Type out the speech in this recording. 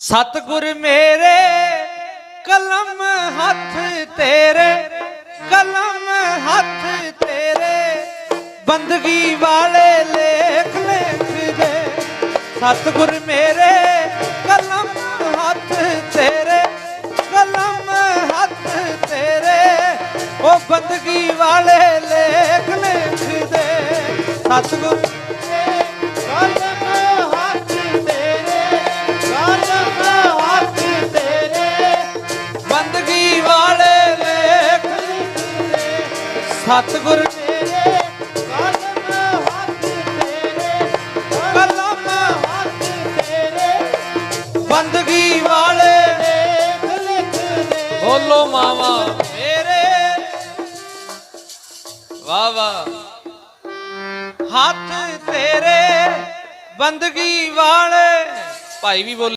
ਸਤਿਗੁਰ ਮੇਰੇ, ਕਲਮ ਹੱਥ ਤੇਰੇ, ਕਲਮ ਹੱਥ ਤੇਰੇ। ਬੰਦਗੀ ਵਾਲੇ ਲੇਖ ਲਿਖਦੇ ਸਤਿਗੁਰ ਮੇਰੇ, ਕਲਮ ਹੱਥ ਤੇਰੇ, ਕਲਮ ਹੱਥ ਤੇਰੇ। ਉਹ ਬੰਦਗੀ ਵਾਲੇ ਲੇਖ ਲਿਖਦੇ ਸਤਿਗੁਰ ਸਤਿਗੁਰ ਤੇਰੇ ਕਲਮ ਹੱਥ ਤੇਰੇ ਕਲਮ ਹੱਥ ਤੇਰੇ ਬੰਦਗੀ ਵਾਲੇ ਲੇਖ ਲਿਖਦੇ ਬੋਲੋ ਮਾਵਾ। ਮੇਰੇ ਵਾ ਵਾ ਹੱਥ ਤੇਰੇ ਬੰਦਗੀ ਵਾਲੇ। ਭਾਈ ਵੀ ਬੋਲੇ